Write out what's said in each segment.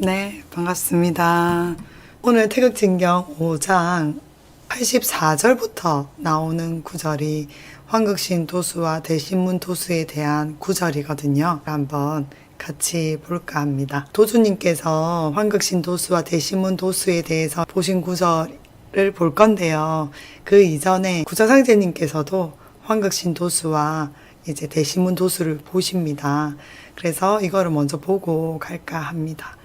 네, 반갑습니다. 오늘 태극진경 5장 84절부터 나오는 구절이 황극신 도수와 대신문 도수에 대한 구절이거든요. 한번 같이 볼까 합니다. 도주님께서 황극신 도수와 대신문 도수에 대해서 보신 구절을 볼 건데요. 그 이전에 구자상제님께서도 황극신 도수와 이제 대신문 도수를 보십니다. 그래서 이거를 먼저 보고 갈까 합니다.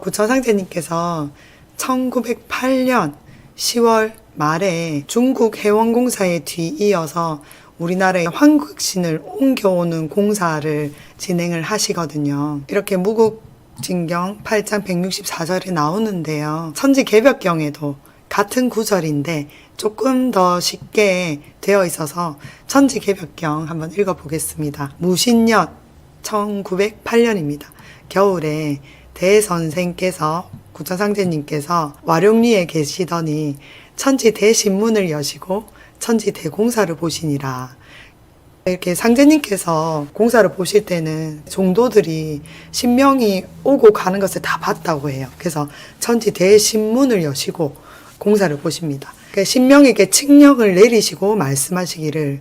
구천상제님께서 1908년 10월 말에 중국 해원공사에 뒤이어서 우리나라에 황극신을 옮겨오는 공사를 진행을 하시거든요. 이렇게 무국 진경 8장 164절에 나오는데요. 천지 개벽경에도 같은 구절인데 조금 더 쉽게 되어 있어서 천지 개벽경 한번 읽어보겠습니다. 무신년 1908년입니다. 겨울에 대선생께서 구천상제님께서 와룡리에 계시더니 천지 대신문을 여시고 천지 대공사를 보시니라. 이렇게 상제님께서 공사를 보실 때는 종도들이 신명이 오고 가는 것을 다 봤다고 해요. 그래서 천지 대신문을 여시고 공사를 보십니다. 그 신명에게 칙령을 내리시고 말씀하시기를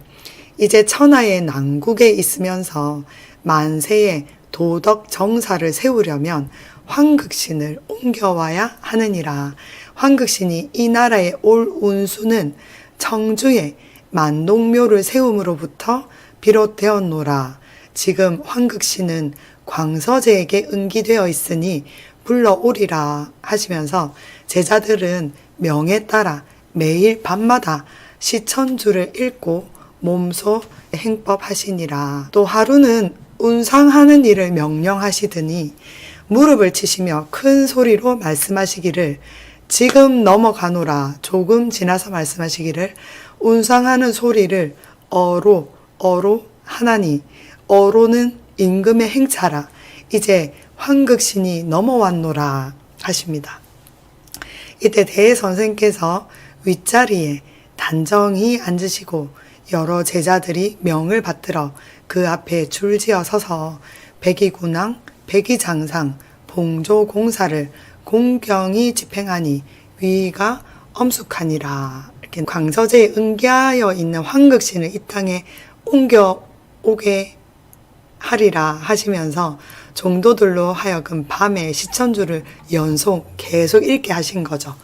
이제 천하의 난국에 있으면서 만세의 도덕 정사를 세우려면 황극신을 옮겨와야 하느니라. 황극신이 이 나라에 올 운수는 청주에 만동묘를 세움으로부터 비롯되었노라. 지금 황극신은 광서제에게 응기되어 있으니 불러오리라 하시면서 제자들은 명에 따라 매일 밤마다 시천주를 읽고 몸소 행법하시니라. 또 하루는 운상하는 일을 명령하시더니 무릎을 치시며 큰 소리로 말씀하시기를 지금 넘어가노라 조금 지나서 말씀하시기를 운상하는 소리를 어로 어로 하나니 어로는 임금의 행차라 이제 황극신이 넘어왔노라 하십니다. 이때 대선생께서 윗자리에 단정히 앉으시고 여러 제자들이 명을 받들어 그 앞에 줄지어 서서 백이군왕, 백이장상, 봉조공사를 공경히 집행하니 위가 엄숙하니라. 이렇게 광서제에 응기하여 있는 황극신을 이 땅에 옮겨 오게 하리라 하시면서 종도들로 하여금 밤에 시천주를 연속 계속 읽게 하신 거죠.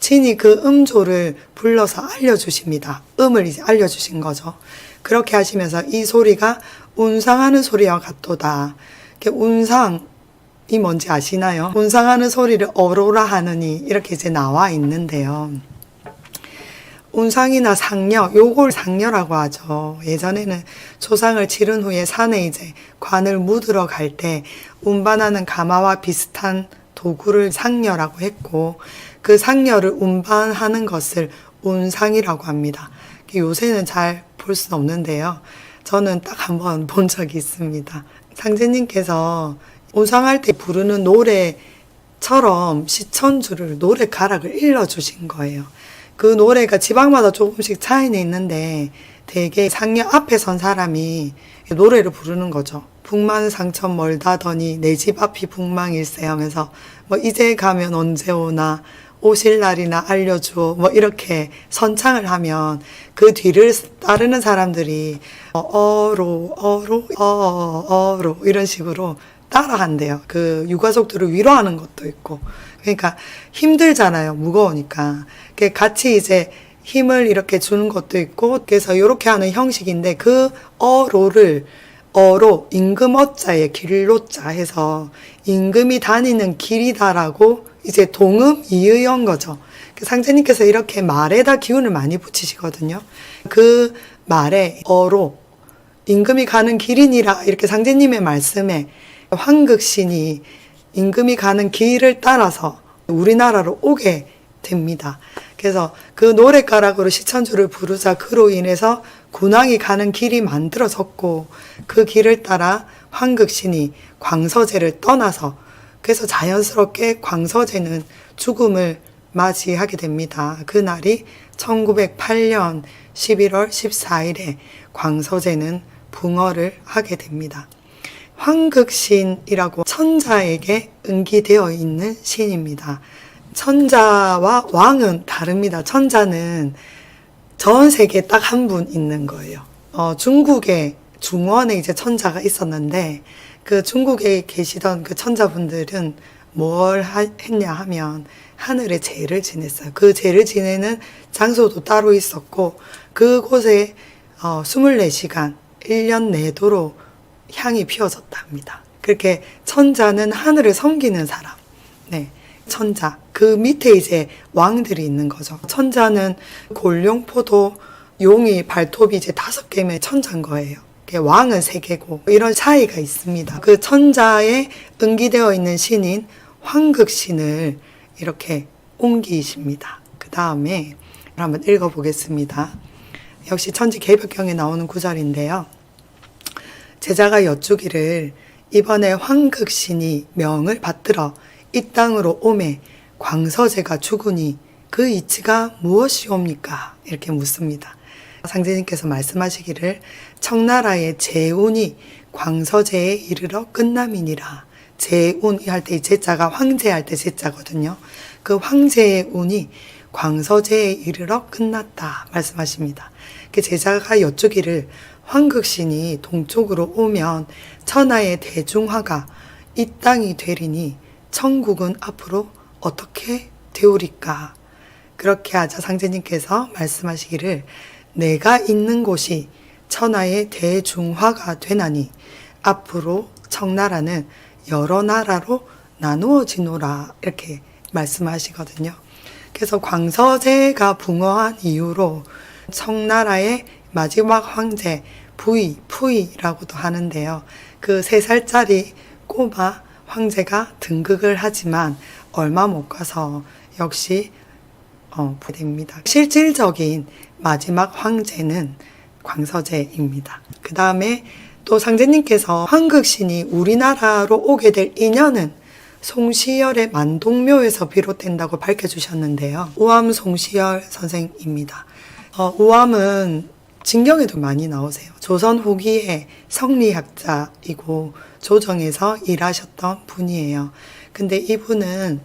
친히 그 음조를 불러서 알려주십니다. 음을 이제 알려주신 거죠. 그렇게 하시면서 이 소리가 운상하는 소리와 같도다. 이렇게 운상 이 뭔지 아시나요? 운상하는 소리를 어로라 하느니 이렇게 이제 나와 있는데요. 운상이나 상녀, 요걸 상녀라고 하죠. 예전에는 초상을 치른 후에 산에 이제 관을 묻으러 갈 때 운반하는 가마와 비슷한 도구를 상녀라고 했고 그 상녀를 운반하는 것을 운상이라고 합니다. 요새는 잘 볼 수는 없는데요. 저는 딱 한 번 본 적이 있습니다. 상제님께서 운상할 때 부르는 노래처럼 시천주를 노래 가락을 일러주신 거예요. 그 노래가 지방마다 조금씩 차이는 있는데 대개 상녀 앞에 선 사람이 노래를 부르는 거죠. 북만 상천 멀다더니 내 집 앞이 북망일세 하면서 뭐 이제 가면 언제 오나 오실 날이나 알려주어 뭐 이렇게 선창을 하면 그 뒤를 따르는 사람들이 어, 어로 어로 어 어로 이런 식으로 따라한대요. 그 유가족들을 위로하는 것도 있고 그러니까 힘들잖아요. 무거우니까. 그 같이 이제 힘을 이렇게 주는 것도 있고 그래서 이렇게 하는 형식인데 그 어로를 어로 임금 어자에 길로자 해서 임금이 다니는 길이다라고 이제 동음 이의한 거죠. 그 상제님께서 이렇게 말에다 기운을 많이 붙이시거든요. 그 말에 어로 임금이 가는 길이니라 이렇게 상제님의 말씀에 황극신이 임금이 가는 길을 따라서 우리나라로 오게 됩니다. 그래서 그 노래가락으로 시천주를 부르자 그로 인해서 군왕이 가는 길이 만들어졌고 그 길을 따라 황극신이 광서제를 떠나서 그래서 자연스럽게 광서제는 죽음을 맞이하게 됩니다. 그 날이 1908년 11월 14일에 광서제는 붕어를 하게 됩니다. 황극신이라고 천자에게 응기되어 있는 신입니다. 천자와 왕은 다릅니다. 천자는 전 세계에 딱 한 분 있는 거예요. 어, 중국에 중원에 이제 천자가 있었는데 그 중국에 계시던 그 천자분들은 뭘 하- 했냐 하면 하늘에 제를 지냈어요. 그 제를 지내는 장소도 따로 있었고 그곳에 어, 24시간 1년 내도록 향이 피어졌다 합니다. 그렇게 천자는 하늘을 섬기는 사람. 네. 천자. 그 밑에 이제 왕들이 있는 거죠. 천자는 골룡포도 용이 발톱이 이제 다섯 개면 천자인 거예요. 왕은 세 개고 이런 차이가 있습니다. 그 천자에 응기되어 있는 신인 황극신을 이렇게 옮기십니다. 그 다음에 한번 읽어보겠습니다. 역시 천지 개벽경에 나오는 구절인데요. 제자가 여쭈기를 이번에 황극신이 명을 받들어 이 땅으로 오매 광서제가 죽으니 그 이치가 무엇이옵니까? 이렇게 묻습니다. 상제님께서 말씀하시기를 청나라의 재운이 광서제에 이르러 끝남이니라. 재운 할때 이 제자가 황제 할 때 제자거든요. 그 황제의 운이 광서제에 이르러 끝났다 말씀하십니다. 그 제자가 여쭈기를 황극신이 동쪽으로 오면 천하의 대중화가 이 땅이 되리니 천국은 앞으로 어떻게 되오리까? 그렇게 하자 상제님께서 말씀하시기를 내가 있는 곳이 천하의 대중화가 되나니 앞으로 청나라는 여러 나라로 나누어지노라 이렇게 말씀하시거든요. 그래서 광서제가 붕어한 이후로 청나라의 마지막 황제 부이, 푸이라고도 하는데요. 그 세 살짜리 꼬마 황제가 등극을 하지만 얼마 못 가서 역시 어, 부됩니다. 실질적인 마지막 황제는 광서제입니다. 그 다음에 또 상제님께서 황극신이 우리나라로 오게 될 인연은 송시열의 만동묘에서 비롯된다고 밝혀주셨는데요. 우암 송시열 선생입니다. 어, 우암은 진경에도 많이 나오세요. 조선 후기의 성리학자이고 조정에서 일하셨던 분이에요. 근데 이분은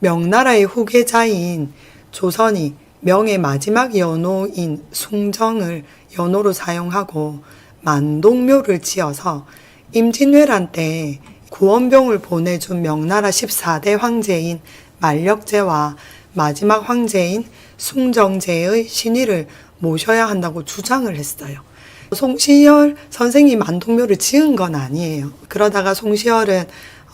명나라의 후계자인 조선이 명의 마지막 연호인 숭정을 연호로 사용하고 만동묘를 지어서 임진왜란 때 구원병을 보내준 명나라 14대 황제인 만력제와 마지막 황제인 숭정제의 신의를 모셔야 한다고 주장을 했어요. 송시열 선생이 만동묘를 지은 건 아니에요. 그러다가 송시열은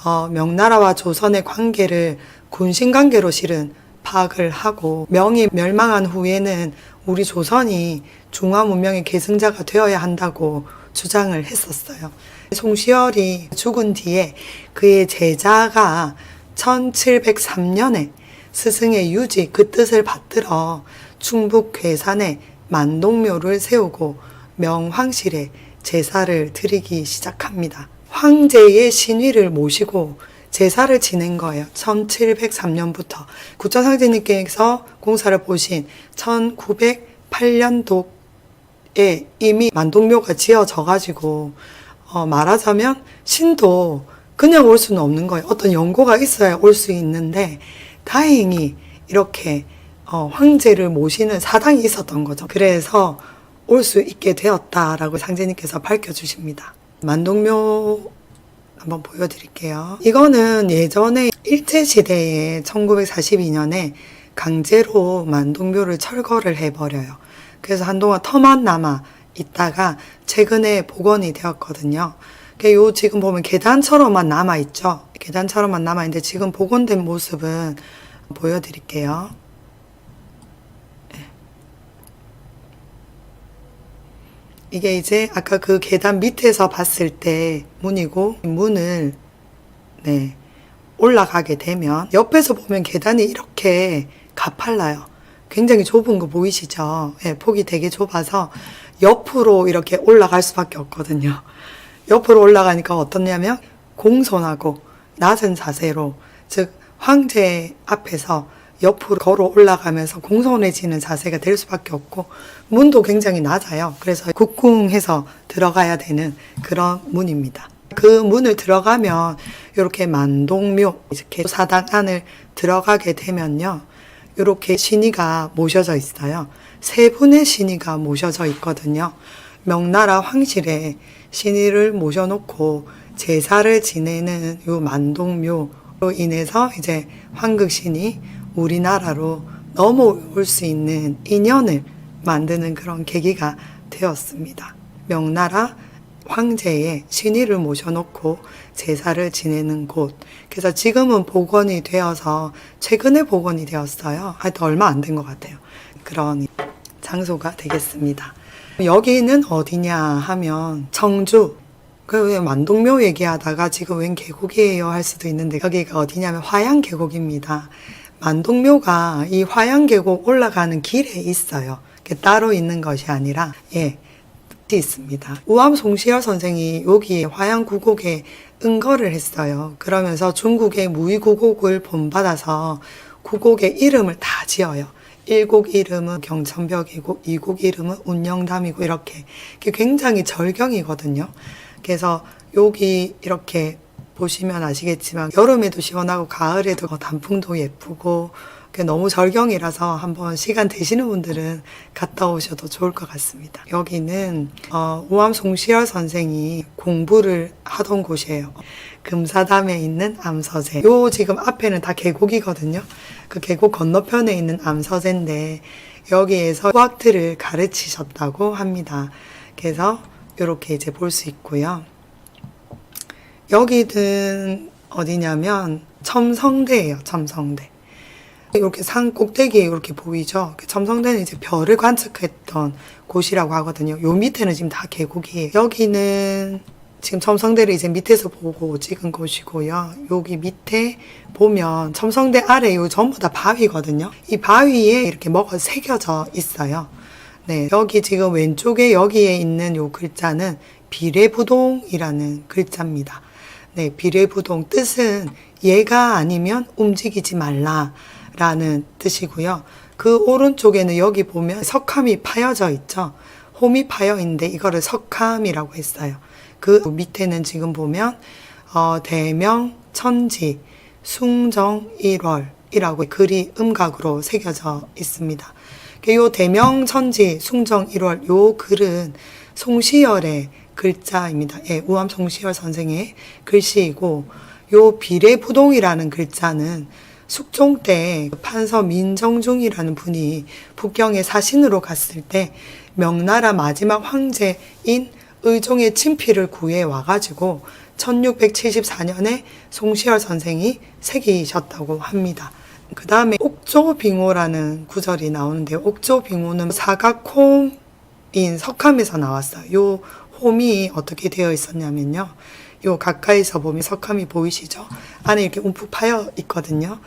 어, 명나라와 조선의 관계를 군신 관계로 실은 파악을 하고 명이 멸망한 후에는 우리 조선이 중화 문명의 계승자가 되어야 한다고 주장을 했었어요. 송시열이 죽은 뒤에 그의 제자가 1703년에 스승의 유지 그 뜻을 받들어 충북 괴산에 만동묘를 세우고 명황실에 제사를 드리기 시작합니다. 황제의 신위를 모시고 제사를 지낸 거예요. 1703년부터. 구천상제님께서 공사를 보신 1908년도에 이미 만동묘가 지어져 가지고 어, 말하자면 신도 그냥 올 수는 없는 거예요. 어떤 연고가 있어야 올 수 있는데 다행히 이렇게 어, 황제를 모시는 사당이 있었던 거죠. 그래서 올 수 있게 되었다라고 상제님께서 밝혀주십니다. 만동묘 한번 보여드릴게요. 이거는 예전에 일제시대에 1942년에 강제로 만동묘를 철거를 해버려요. 그래서 한동안 터만 남아 있다가 최근에 복원이 되었거든요. 그요 지금 보면 계단처럼만 남아 있죠. 계단처럼만 남아 있는데 지금 복원된 모습은 보여드릴게요. 이게 이제 아까 그 계단 밑에서 봤을 때 문이고 문을 네 올라가게 되면 옆에서 보면 계단이 이렇게 가팔라요. 굉장히 좁은 거 보이시죠? 예, 폭이 되게 좁아서 옆으로 이렇게 올라갈 수밖에 없거든요. 옆으로 올라가니까 어떻냐면 공손하고 낮은 자세로 즉 황제 앞에서 옆으로 걸어 올라가면서 공손해지는 자세가 될 수밖에 없고 문도 굉장히 낮아요. 그래서 국궁해서 들어가야 되는 그런 문입니다. 그 문을 들어가면 이렇게 만동묘 이렇게 사당 안을 들어가게 되면요. 이렇게 신이가 모셔져 있어요. 세 분의 신이가 모셔져 있거든요. 명나라 황실에 신이를 모셔놓고 제사를 지내는 요 만동묘로 인해서 이제 황극신이 우리나라로 넘어올 수 있는 인연을 만드는 그런 계기가 되었습니다. 명나라 황제의 신의를 모셔놓고 제사를 지내는 곳. 그래서 지금은 복원이 되어서 최근에 복원이 되었어요. 하여튼 얼마 안 된 것 같아요. 그런 장소가 되겠습니다. 여기는 어디냐 하면 청주. 그 만동묘 얘기하다가 지금 웬 계곡이에요 할 수도 있는데 여기가 어디냐면 화양 계곡입니다. 만동묘가 이 화양 계곡 올라가는 길에 있어요. 따로 있는 것이 아니라 예. 있습니다. 우암 송시열 선생이 여기 화양 구곡에 응거를 했어요. 그러면서 중국의 무의구곡을 본받아서 구곡의 이름을 다 지어요. 1곡 이름은 경천벽이고 2곡 이름은 운영담이고 이렇게 굉장히 절경이거든요. 그래서 여기 이렇게 보시면 아시겠지만 여름에도 시원하고 가을에도 단풍도 예쁘고 너무 절경이라서 한번 시간 되시는 분들은 갔다 오셔도 좋을 것 같습니다. 여기는 어, 우암 송시열 선생이 공부를 하던 곳이에요. 금사담에 있는 암서재. 요 지금 앞에는 다 계곡이거든요. 그 계곡 건너편에 있는 암서재인데 여기에서 수학들을 가르치셨다고 합니다. 그래서 이렇게 이제 볼 수 있고요. 여기는 어디냐면 첨성대예요. 첨성대. 이렇게 산 꼭대기에 이렇게 보이죠. 그 첨성대는 이제 별을 관측했던 곳이라고 하거든요. 요 밑에는 지금 다 계곡이에요. 여기는 지금 첨성대를 이제 밑에서 보고 찍은 곳이고요. 여기 밑에 보면 첨성대 아래 요 전부 다 바위거든요. 이 바위에 이렇게 뭐가 새겨져 있어요. 네, 여기 지금 왼쪽에 여기에 있는 요 글자는 비례부동이라는 글자입니다. 네, 비례부동 뜻은 얘가 아니면 움직이지 말라라는 뜻이고요. 그 오른쪽에는 여기 보면 석함이 파여져 있죠. 홈이 파여 있는데 이거를 석함이라고 했어요. 그 밑에는 지금 보면 어, 대명 천지 숭정 1월이라고 글이 음각으로 새겨져 있습니다. 요 대명 천지 숭정 1월 요 글은 송시열의 글자입니다. 예, 우암 송시열 선생의 글씨이고 요 비례부동이라는 글자는 숙종 때 판서 민정중이라는 분이 북경에 사신으로 갔을 때 명나라 마지막 황제인 의종의 친필을 구해 와가지고 1674년에 송시열 선생이 새기셨다고 합니다. 그 다음에 옥조빙호라는 구절이 나오는데 옥조빙호는 사각홈인 석함에서 나왔어요. 요 홈이 어떻게 되어 있었냐면요. 요 가까이서 보면 석함이 보이시죠? 안에 이렇게 움푹 파여 있거든요.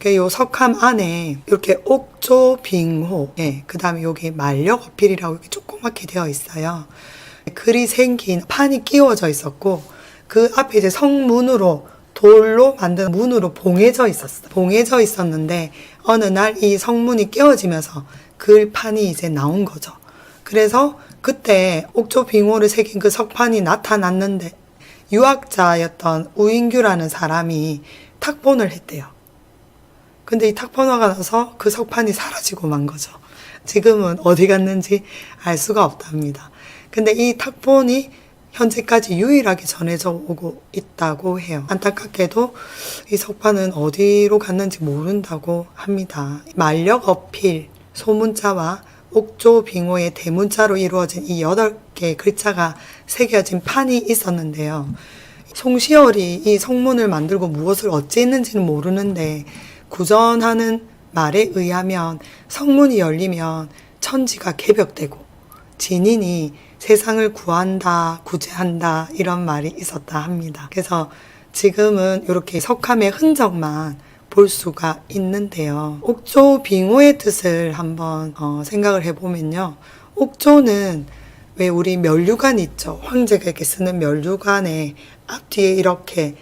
그요 석함 안에 이렇게 옥조 빙호, 예, 그 다음에 여기 말력 어필이라고 이렇게 조그맣게 되어 있어요. 글이 생긴 판이 끼워져 있었고, 그 앞에 이제 성문으로 돌로 만든 문으로 봉해져 있었어. 봉해져 있었는데, 어느 날 이 성문이 깨어지면서 글판이 이제 나온 거죠. 그래서 그때 옥조 빙호를 새긴 그 석판이 나타났는데, 유학자였던 우인규라는 사람이 탁본을 했대요. 근데 이 탁본화가 나서 그 석판이 사라지고 만 거죠. 지금은 어디 갔는지 알 수가 없답니다. 근데 이 탁본이 현재까지 유일하게 전해져 오고 있다고 해요. 안타깝게도 이 석판은 어디로 갔는지 모른다고 합니다. 만력 어필, 소문자와 옥조 빙호의 대문자로 이루어진 이 여덟 개의 글자가 새겨진 판이 있었는데요. 송시열이 이 성문을 만들고 무엇을 어찌했는지는 모르는데 구전하는 말에 의하면 성문이 열리면 천지가 개벽되고 진인이 세상을 구한다, 구제한다 이런 말이 있었다 합니다. 그래서 지금은 이렇게 석함의 흔적만 볼 수가 있는데요. 옥조 빙호의 뜻을 한번 어, 생각을 해보면요. 옥조는 왜 우리 면류관 있죠? 황제가 이렇게 쓰는 면류관에 앞뒤에 이렇게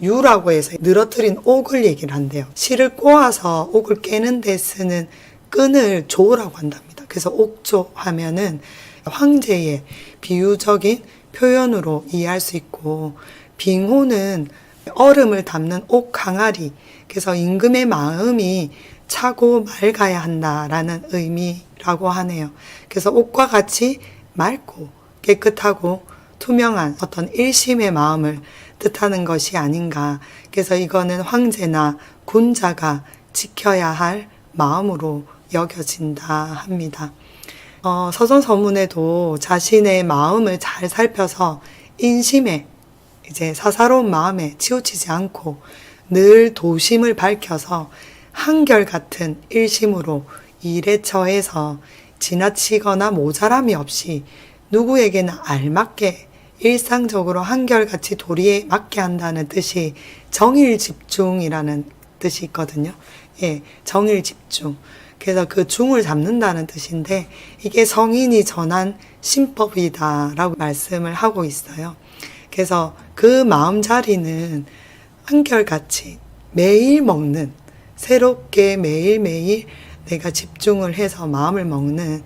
유라고 해서 늘어뜨린 옥을 얘기를 한대요. 실을 꼬아서 옥을 깨는 데 쓰는 끈을 조라고 한답니다. 그래서 옥조 하면은 황제의 비유적인 표현으로 이해할 수 있고 빙호는 얼음을 담는 옥 강아리 그래서 임금의 마음이 차고 맑아야 한다라는 의미라고 하네요. 그래서 옥과 같이 맑고 깨끗하고 투명한 어떤 일심의 마음을 뜻하는 것이 아닌가. 그래서 이거는 황제나 군자가 지켜야 할 마음으로 여겨진다 합니다. 어, 서선 서문에도 자신의 마음을 잘 살펴서 인심에 이제 사사로운 마음에 치우치지 않고 늘 도심을 밝혀서 한결같은 일심으로 일에 처해서 지나치거나 모자람이 없이 누구에게나 알맞게 일상적으로 한결같이 도리에 맞게 한다는 뜻이 정일 집중이라는 뜻이 있거든요. 예, 정일 집중. 그래서 그 중을 잡는다는 뜻인데 이게 성인이 전한 신법이다라고 말씀을 하고 있어요. 그래서 그 마음 자리는 한결같이 매일 먹는 새롭게 매일매일 내가 집중을 해서 마음을 먹는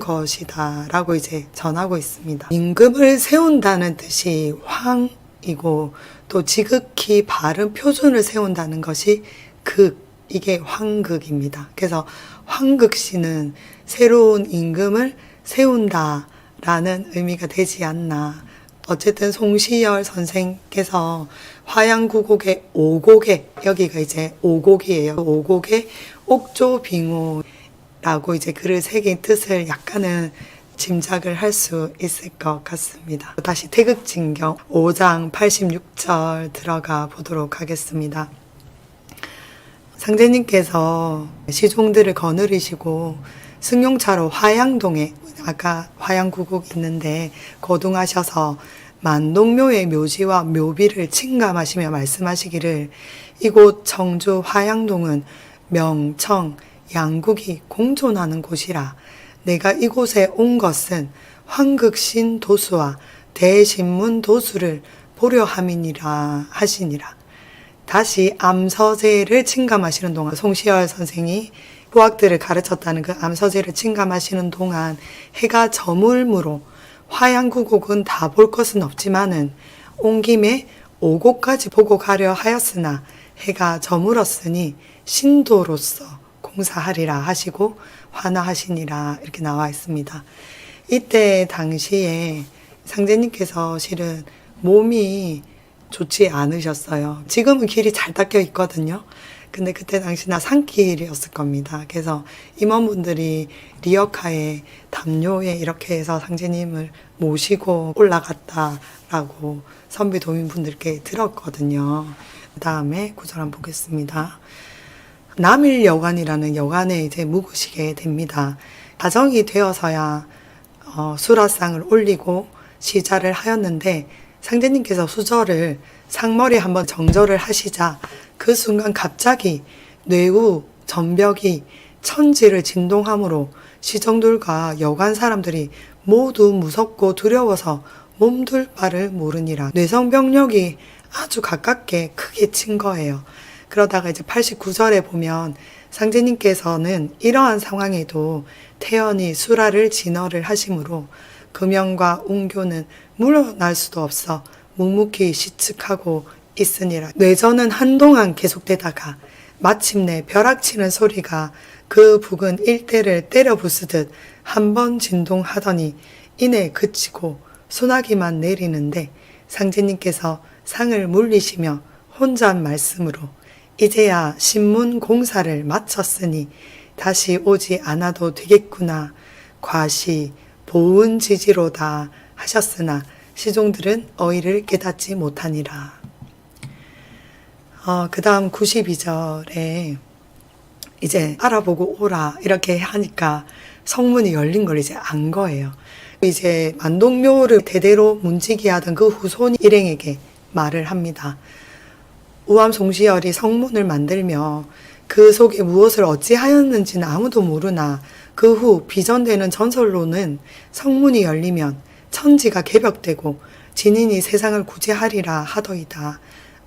것이다라고 이제 전하고 있습니다. 임금을 세운다는 뜻이 황이고 또 지극히 바른 표준을 세운다는 것이 극 이게 황극입니다. 그래서 황극시는 새로운 임금을 세운다라는 의미가 되지 않나. 어쨌든 송시열 선생께서 화양구곡의 오곡에 여기가 이제 오곡이에요. 오곡의 옥조빙호라고 이제 글을 새긴 뜻을 약간은 짐작을 할 수 있을 것 같습니다. 다시 태극진경 5장 86절 들어가 보도록 하겠습니다. 상제님께서 시종들을 거느리시고 승용차로 화양동에 아까 화양구국 있는데 거둥하셔서 만동묘의 묘지와 묘비를 침감하시며 말씀하시기를 이곳 청주 화양동은 명청 양국이 공존하는 곳이라 내가 이곳에 온 것은 황극신 도수와 대신문 도수를 보려 함이니라 하시니라. 다시 암서제를 침감하시는 동안 송시열 선생이 부학들을 가르쳤다는 그 암서제를 침감하시는 동안 해가 저물므로 화양구곡은 다 볼 것은 없지만은 온 김에 오곡까지 보고 가려 하였으나 해가 저물었으니 신도로서 공사하리라 하시고 환화하시니라 이렇게 나와 있습니다. 이때 당시에 상제님께서 실은 몸이 좋지 않으셨어요. 지금은 길이 잘 닦여 있거든요. 근데 그때 당시 나 산길이었을 겁니다. 그래서 임원분들이 리어카에 담요에 이렇게 해서 상제님을 모시고 올라갔다라고 선비 도민분들께 들었거든요. 그 다음에 구절 한번 보겠습니다. 남일 여관이라는 여관에 이제 묵으시게 됩니다. 가정이 되어서야 어, 수라상을 올리고 시자를 하였는데 상대님께서 수저를 상머리에 한번 정절을 하시자 그 순간 갑자기 뇌우 전벽이 천지를 진동함으로 시정들과 여관 사람들이 모두 무섭고 두려워서 몸둘 바를 모르니라 뇌성병력이 아주 가깝게 크게 친 거예요. 그러다가 이제 89절에 보면 상제님께서는 이러한 상황에도 태연히 수라를 진어를 하심으로 금영과 웅교는 물러날 수도 없어 묵묵히 시측하고 있으니라. 뇌전은 한동안 계속되다가 마침내 벼락치는 소리가 그 북은 일대를 때려 부수듯 한 번 진동하더니 이내 그치고 소나기만 내리는데 상제님께서 상을 물리시며 혼자 말씀으로 이제야 신문 공사를 마쳤으니 다시 오지 않아도 되겠구나. 과시 보은 지지로다 하셨으나 시종들은 어이를 깨닫지 못하니라. 어, 그 다음 92절에 이제 알아보고 오라 이렇게 하니까 성문이 열린 걸 이제 안 거예요. 이제 만동묘를 대대로 문지기 하던 그 후손 일행에게 말을 합니다. 우암송시열이 성문을 만들며 그 속에 무엇을 어찌하였는지는 아무도 모르나 그 후 비전되는 전설로는 성문이 열리면 천지가 개벽되고 진인이 세상을 구제하리라 하더이다.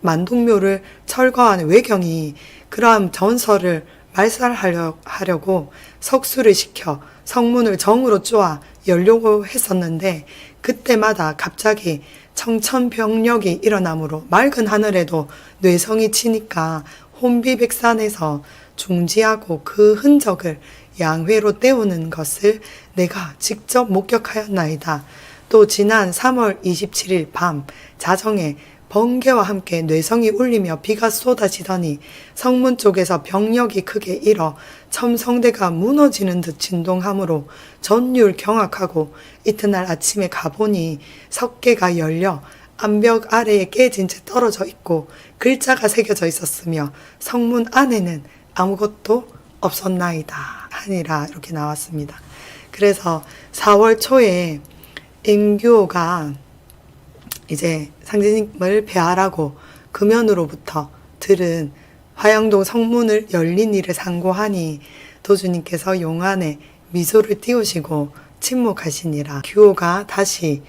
만동묘를 철거한 외경이 그러한 전설을 말살하려고 석수를 시켜 성문을 정으로 쪼아 열려고 했었는데 그때마다 갑자기 청천벽력이 일어나므로 맑은 하늘에도 뇌성이 치니까 혼비백산에서 중지하고 그 흔적을 양회로 떼우는 것을 내가 직접 목격하였나이다. 또 지난 3월 27일 밤 자정에 번개와 함께 뇌성이 울리며 비가 쏟아지더니 성문 쪽에서 병력이 크게 일어 첨성대가 무너지는 듯 진동하므로 전율 경악하고 이튿날 아침에 가보니 석계가 열려 암벽 아래에 깨진 채 떨어져 있고 글자가 새겨져 있었으며 성문 안에는 아무것도 없었나이다 하니라 이렇게 나왔습니다. 그래서 4월 초에 임규호가 이제 상제님을 배하라고 금연으로부터 들은 화영동 성문을 열린 일을 상고하니 도주님께서 용안에 미소를 띄우시고 침묵하시니라. 규호가 다시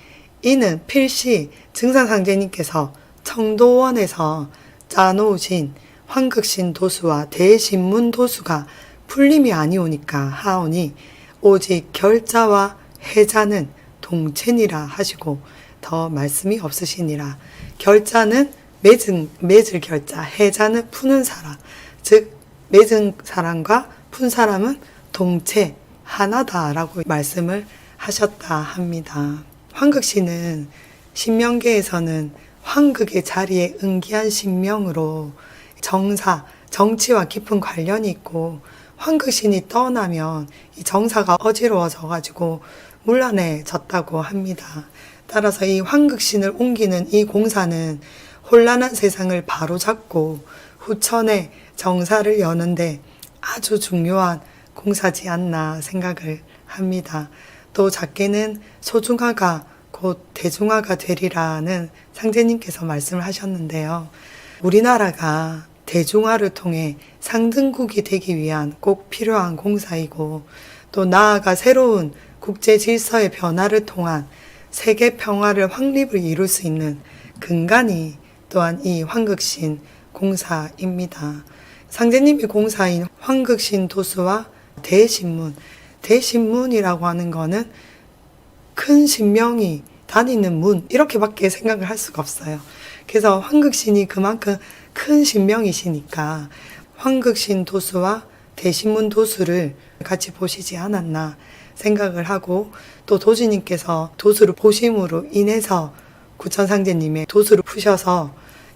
이는 필시 증산상제님께서 청도원에서 짜놓으신 황극신 도수와 대신문 도수가 풀림이 아니오니까 하오니 오직 결자와 해자는 동체니라 하시고 더 말씀이 없으시니라. 결자는 맺은, 맺을 결자, 해자는 푸는 사람. 즉, 맺은 사람과 푼 사람은 동체, 하나다라고 말씀을 하셨다 합니다. 황극신은 신명계에서는 황극의 자리에 응기한 신명으로 정사, 정치와 깊은 관련이 있고 황극신이 떠나면 이 정사가 어지러워져 가지고 문란해졌다고 합니다. 따라서 이 황극신을 옮기는 이 공사는 혼란한 세상을 바로잡고 후천에 정사를 여는데 아주 중요한 공사지 않나 생각을 합니다. 또 작게는 소중화가 곧 대중화가 되리라는 상제님께서 말씀을 하셨는데요. 우리나라가 대중화를 통해 상등국이 되기 위한 꼭 필요한 공사이고 또 나아가 새로운 국제 질서의 변화를 통한 세계 평화를 확립을 이룰 수 있는 근간이 또한 이 황극신 공사입니다. 상제님이 공사인 황극신 도수와 대신문, 대신문이라고 하는 거는 큰 신명이 다니는 문 이렇게밖에 생각을 할 수가 없어요. 그래서 황극신이 그만큼 큰 신명이시니까 황극신 도수와 대신문 도수를 같이 보시지 않았나 생각을 하고 또 도주님께서 도수를 보심으로 인해서 구천상제님의 도수를 푸셔서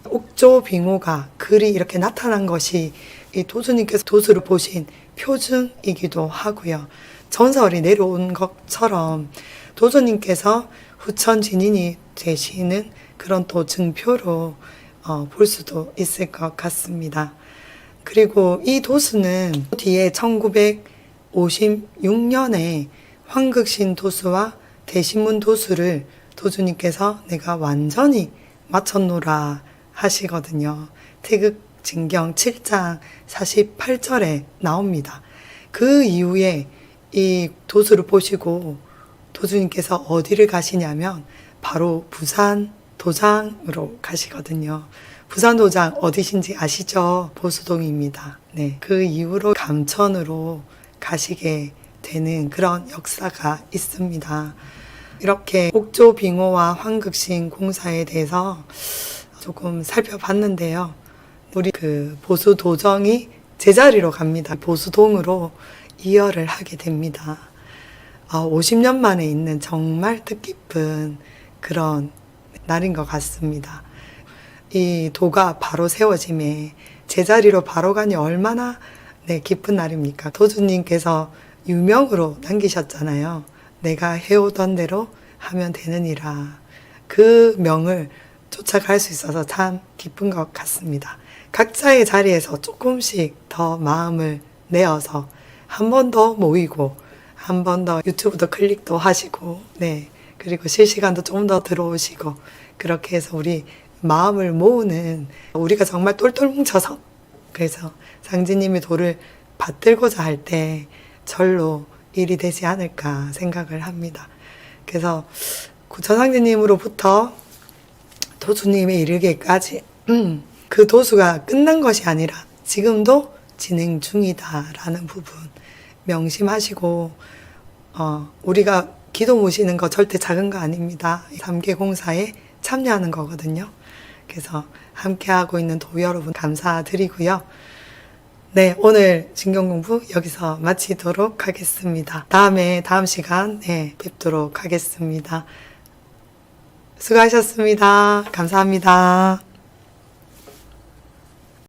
옥조 빙호가 글이 이렇게 나타난 것이 이 도주님께서 도수를 보신 표징이기도 하고요. 전설이 내려온 것처럼 도주님께서 후천 진인이 되시는 그런 또 증표로 어, 볼 수도 있을 것 같습니다. 그리고 이 도수는 뒤에 1956년에 황극신 도수와 대신문 도수를 도주님께서 내가 완전히 맞췄노라 하시거든요. 태극 진경 7장 48절에 나옵니다. 그 이후에 이 도수를 보시고 도주님께서 어디를 가시냐면 바로 부산 도장으로 가시거든요. 부산 도장 어디신지 아시죠? 보수동입니다. 네. 그 이후로 감천으로 가시게 되는 그런 역사가 있습니다. 이렇게 옥조 빙호와 황극신 공사에 대해서 조금 살펴봤는데요. 우리 그 보수 도정이 제자리로 갑니다. 보수동으로 이열을 하게 됩니다. 아, 50년 만에 있는 정말 뜻깊은 그런 날인 것 같습니다. 이 도가 바로 세워짐에 제자리로 바로 가니 얼마나 네, 기쁜 날입니까? 도주님께서 유명으로 남기셨잖아요. 내가 해오던 대로 하면 되느니라. 그 명을 쫓아갈 수 있어서 참 기쁜 것 같습니다. 각자의 자리에서 조금씩 더 마음을 내어서 한 번 더 모이고 한 번 더 유튜브도 클릭도 하시고 네 그리고 실시간도 조금 더 들어오시고 그렇게 해서 우리 마음을 모으는 우리가 정말 똘똘 뭉쳐서 그래서 상지님이 돌을 받들고자 할 때 절로 일이 되지 않을까 생각을 합니다. 그래서 구천상지님으로부터 도수님에 이르기까지 음, 그 도수가 끝난 것이 아니라 지금도 진행 중이다라는 부분 명심하시고 어, 우리가 기도 모시는 거 절대 작은 거 아닙니다. 3개 공사에 참여하는 거거든요. 그래서 함께하고 있는 도우 여러분 감사드리고요. 네, 오늘 진경 공부 여기서 마치도록 하겠습니다. 다음에 다음 시간 네, 뵙도록 하겠습니다. 수고하셨습니다. 감사합니다.